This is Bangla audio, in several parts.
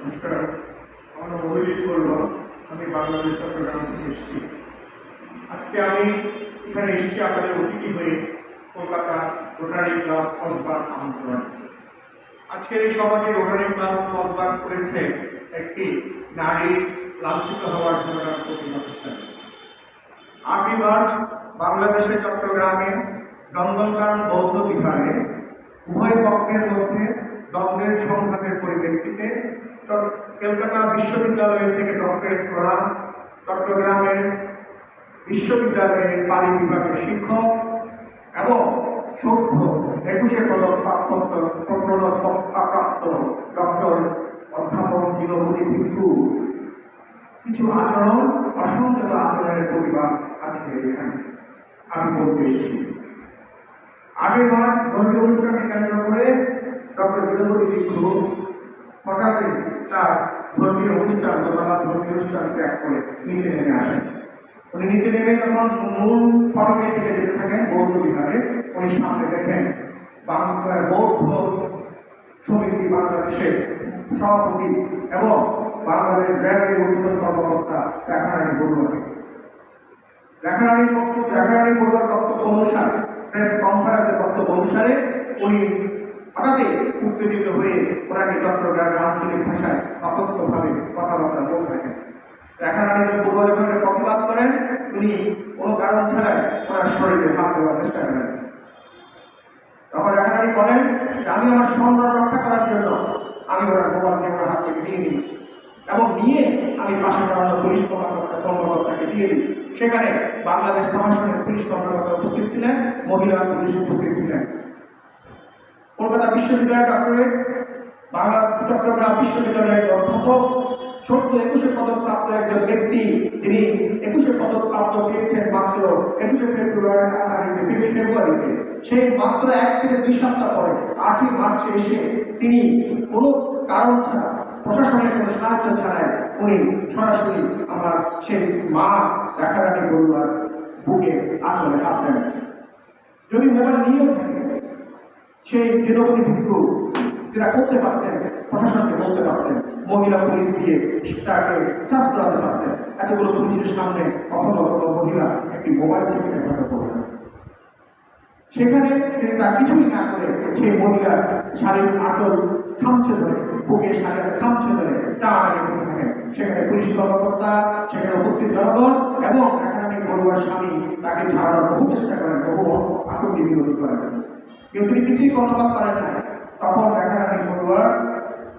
নমস্কার। আমার অভিজিৎ বলব আমি বাংলাদেশ চট্টগ্রাম থেকে এসেছি। আজকে আমি এখানে এসেছি আপনাদের অতিথি হয়ে কলকাতা রোটারি ক্লাব কসবার আমন্ত্রণ। আজকের এই সভাটি রোটারি ক্লাব কসবার করেছে একটি নারী লাঞ্ছিত হওয়ার ঘটনার প্রতিবাদ হিসাবে আটই মার্চ বাংলাদেশের চট্টগ্রামে নন্দনকানন বৌদ্ধ বিহারে উভয় পক্ষের মধ্যে দ্বন্দ্বের সংঘাতের পরিপ্রেক্ষিতে কলকাতা বিশ্ববিদ্যালয় থেকে ডক্টরেট করা চট্টগ্রামের বিশ্ববিদ্যালয়ের পালি বিভাগের শিক্ষক এবং সভ্য একুশে পদক প্রাপ্ত প্রাপ্ত ডক্টর অধ্যাপক দীনবতী ভিক্ষু। কিছু আচরণ অসংযত আচরণের প্রতিবাদ আজকে এখানে আমি বলতে এসেছি। আটই মার্চ ধর্মীয় অনুষ্ঠানকে কেন্দ্র করে ডক্টর বিনোদী ভিক্ষু হঠাৎই তার ধর্মীয় অনুষ্ঠান দোতলা ধর্মীয় অনুষ্ঠান ত্যাগ করে নিচে নেমে আসেন। উনি নিচে নেমে যখন মূল ফটকের দিকে যেতে থাকেন বৌদ্ধ বিহারে। উনি সামনে দেখেন বাংলার বৌদ্ধ সমিতি বাংলাদেশের সভাপতি এবং বাংলাদেশ ব্যাংকের উদ্বোধন কর্মকর্তা লেখারানী বড়ুয়া লেখারানী বক্তব্য লেখারানী বড়ুয়ার বক্তব্য অনুসারে, প্রেস কনফারেন্সের বক্তব্য অনুসারে উনি হঠাৎই উত্তেজিত হয়ে ওনাকে চট্টগ্রামের আঞ্চলিক ভাষায় অকথ্যভাবে কথাবার্তা বলতে থাকেন। লেখারানী বড়ুয়া যখন প্রতিবাদ করেন উনি কোনো কারণ ছাড়াই ওনার শরীরে হাত দেওয়ার চেষ্টা করেন। তখন রাখারানি বলেন আমি আমার সম্মান রক্ষা করার জন্য আমি ওনার মোবাইলকে ওনার হাত থেকে নিয়ে নিই এবং নিয়ে আমি পাশে দাঁড়ানো পুলিশ কর্মকর্তা কর্মকর্তাকে দিয়ে দিই। সেখানে বাংলাদেশ প্রশাসনের পুলিশ কর্মকর্তা উপস্থিত ছিলেন, মহিলা পুলিশ উপস্থিত ছিলেন। কলকাতা বিশ্ববিদ্যালয়ের ডক্টরেট বাংলা চট্টগ্রাম বিশ্ববিদ্যালয়ের অধ্যাপক ছোট্ট একুশে পদক প্রাপ্ত একজন ব্যক্তি যিনি একুশে পদক প্রাপ্ত পেয়েছেন মাত্র একুশে ফেব্রুয়ারি তারিখে ফিফটি ফেব্রুয়ারিতে। সেই মাত্র এক থেকে দুই সপ্তাহ পরে, আটই মার্চে এসে তিনি কোনো কারণ ছাড়া, প্রশাসনের কোনো সাহায্য ছাড়াই উনি সরাসরি আমার সেই মা রাখারানি বড়ুয়ার বুকে আচলে হাত যদি মোবাইল নিয়েও থাকে সেই দীনবতী ভিক্ষু, যেটা করতে পারতেন, প্রশাসনকে বলতে পারতেন, মহিলা পুলিশ দিয়ে তাকে চাষ করাতে পারতেন। এতগুলো পুলিশের সামনে কখনো কোনো মহিলা একটি মোবাইল চেপে ব্যবহার করবেন সেখানে তিনি তার কিছুই না করে সেই মহিলার শাড়ির আঁচল খামছে ধরে বুকে শাড়ির খামছে ধরে করতে থাকেন সেখানে পুলিশ কর্মকর্তা, সেখানে উপস্থিত জনগণ এবং একাডেমি বড়ুয়ার স্বামী তাকে ছাড়ানোর বহু চেষ্টা করেন, বহু আপত্তি বিরোধী করেন। তিনি কিছুই কর্ণপাত করেন না, তখন একাডেমি বড়ুয়ার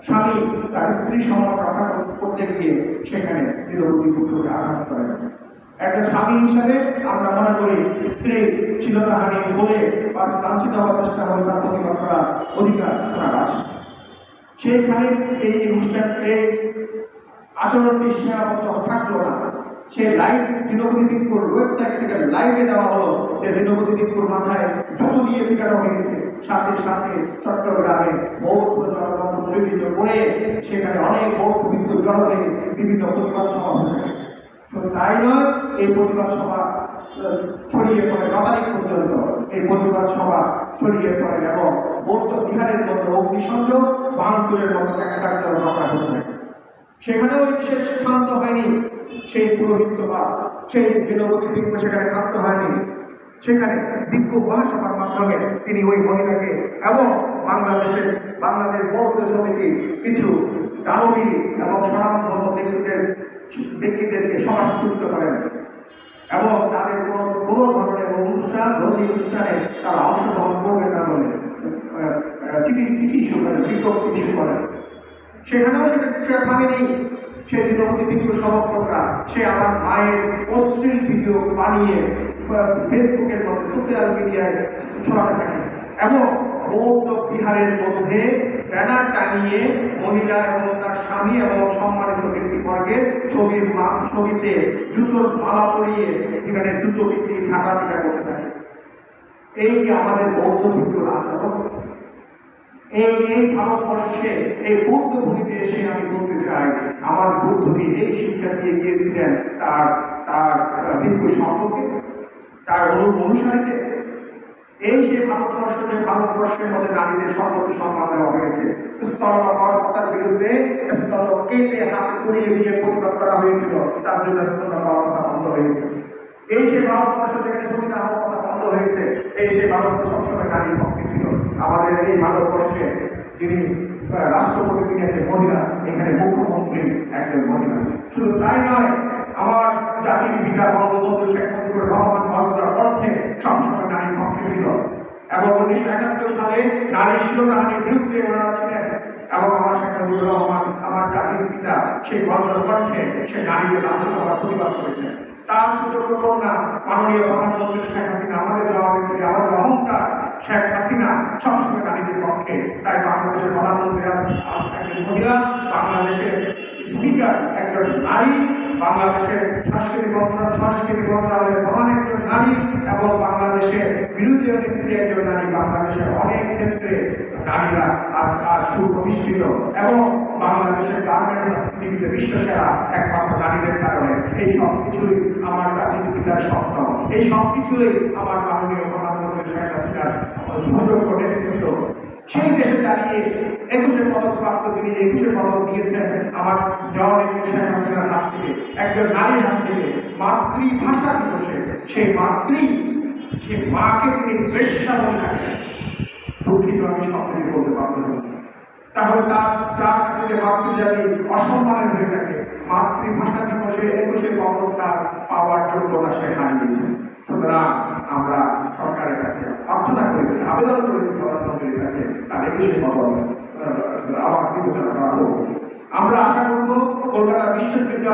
স্বামী তার স্ত্রী সম্মান রক্ষা করতে গিয়ে সেখানে বিরোধী পুত্রকে আঘাত করেন একটা স্বামী হিসাবে আমরা মনে করি স্ত্রী শিলতাহানি বলে বা লাঞ্ছিত হওয়ার চেষ্টা হবে তার প্রতিবাদ করার অধিকার ওনার আছে সেখানে এই অনুষ্ঠান এই আচরণটি সীমাবদ্ধ থাকল না। সে লাইভ দীনবতী দিকপুর ওয়েবসাইট থেকে লাইভে দেওয়া হলো। যে দীনবতী দিকপুর মাথায় জুতো দিয়ে পিটানো হয়েছে। সাথে সাথে চট্টগ্রামে বৌদ্ধ জনগণ পরিচিত করে সেখানে অনেক বৌদ্ধ বিদ্যুৎ জড়ো বিভিন্ন প্রতিবাদ সভা তাই নয়, এই প্রতিবাদ সভা ছড়িয়ে পড়ে ন পর্যন্ত। এই প্রতিবাদ সভা ছড়িয়ে পড়ে এবং বৌদ্ধ বিহারের মতো অগ্নিসংযোগ ভাঙচুরের মতো একটা ঘটে। সেখানেও বিশেষ ক্ষান্ত হয়নি। সেই পুরোহিত বা সেই দীনবতী ভিক্ষু সেখানে ক্ষান্ত হয়নি। সেখানে ভিক্ষু মহাসভার মাধ্যমে তিনি ওই মহিলাকে এবং বাংলাদেশের বাংলাদেশ বৌদ্ধ সমিতি কিছু দানবী এবং সনাতন ব্যক্তিদের ব্যক্তিদেরকে সমাজচ্যুত করেন এবং তাদের কোনো কোনো ধরনের অনুষ্ঠান, ধর্মীয় অনুষ্ঠানে তারা অংশগ্রহণ করবেন না বলে চিঠি চিঠি ইস্যু করেন, বিজ্ঞপ্তি ইস্যু করেন। সেখানেও সেটা থামেনি। সে দীনবতী ভিডিও সমর্থকরা, সে আমার মায়ের অশ্লীল ভিডিও বানিয়ে ফেসবুকের মধ্যে সোশ্যাল মিডিয়ায় ছড়াতে থাকে। এবং বৌদ্ধ বিহারের মধ্যে ব্যানার টাঙিয়ে মহিলা এবং তার স্বামী এবং সম্মানিত ব্যক্তিবর্গের ছবির ছবিতে জুতোর মালা পরিয়ে সেখানে জুতো বিক্রি ঠাকা পিটা করতে থাকে। এই কি আমাদের বৌদ্ধ ভিডিওর আচরণ এই এই ভারতবর্ষে এই এসে আমি বলতে চাই, আমার বুদ্ধকে এই শিক্ষা দিয়ে গিয়েছিলেন তার তার সম্পর্কে তার অনু অনুসারীদের এই যে ভারতবর্ষ, যে ভারতবর্ষের মধ্যে নারীদের সর্বোচ্চ সম্মান দেওয়া হয়েছে স্তরকর্মতার বিরুদ্ধে বিরুদ্ধে স্তম্ভ কেটে হাতে তুলিয়ে দিয়ে প্রতিবাদ করা হয়েছিল, তার জন্য স্তম্ভ কথা বন্ধ হয়েছে। এই সে ভারতবর্ষ যেখানে সতীদাহ হওয়ার কথা বন্ধ হয়েছে, এই সে ভারতবর্ষ সবসময় নারীর পক্ষে ছিল। আমাদের এই ভারতবর্ষে যিনি রাষ্ট্রপতি, তিনি একজন মহিলা, এখানে মুখ্যমন্ত্রী একজন মহিলা। শুধু তাই নয়, আমার জাতির পিতা বঙ্গবন্ধু শেখ মুজিবুর রহমান বজরা কণ্ঠে সবসময় নারীর পক্ষে ছিল। এবং উনিশশো একাত্তর সালে নারী শিরোধানের বিরুদ্ধে ওনারা ছিলেন। এবং আমার শেখ মুজিবুর রহমান, আমার জাতির পিতা সেই বজ্র কণ্ঠে সে নারীদের লাঞ্ছিত হওয়ার প্রতিবাদ করেছেন তার সুযোগ্য কন্যা মাননীয় প্রধানমন্ত্রী শেখ হাসিনা, আমাদের জবাবদিহি আমাদের অহংকার শেখ হাসিনা সবসময় নারীদের পক্ষে। তাই বাংলাদেশের প্রধানমন্ত্রী আজ একজন মহিলা, বাংলাদেশের স্পিকার একজন নারী, বাংলাদেশের সাংস্কৃতিক মন্ত্রণালয়, সাংস্কৃতিক মন্ত্রণালয়ের প্রধান একজন নারী এবং বাংলাদেশের বিরোধী নেত্রী একজন নারী বাংলাদেশের অনেক ক্ষেত্রে নারীরা আজ আজ সুপ্রতিষ্ঠিত এবং বাংলাদেশের গার্মেন্টস পৃথিবীতে বিশ্বসেরা একমাত্র নারীদের কারণে এই সব কিছুই আমার জাতির পিতার স্বপ্ন। এই সব কিছুই আমার মাননীয় প্রধানমন্ত্রী শেখ হাসিনার সুযোগ্য নেতৃত্ব সেই দেশে দাঁড়িয়ে একুশে পদক প্রাপ্ত তিনি একুশে পদক দিয়েছেন আমার জননেত্রী শেখ হাসিনার হাত থেকে, একজন নারীর হাত থেকে, মাতৃভাষা দিবসে, সেই মাতৃ, সেই মাকে তিনি বেশ্যা বলে ডাকেন। দুঃখিত, আমি শব্দটি বলতে পারব না। তাহলে তার যার কাছে যে মাতৃজাতি অসম্মানের হয়ে থাকে, মাতৃভাষা দিবসে একুশে পদক তার পাওয়ার যোগ্যতা সে হারিয়েছে। সুতরাং আমরা সরকারের কাছে প্রার্থনা করেছে আবেদন করেছে প্রধানমন্ত্রীর কাছে। তাদেরকে আহ, আবার বিবেচনা করা হোক আমরা আশা করব কলকাতা বিশ্ববিদ্যালয়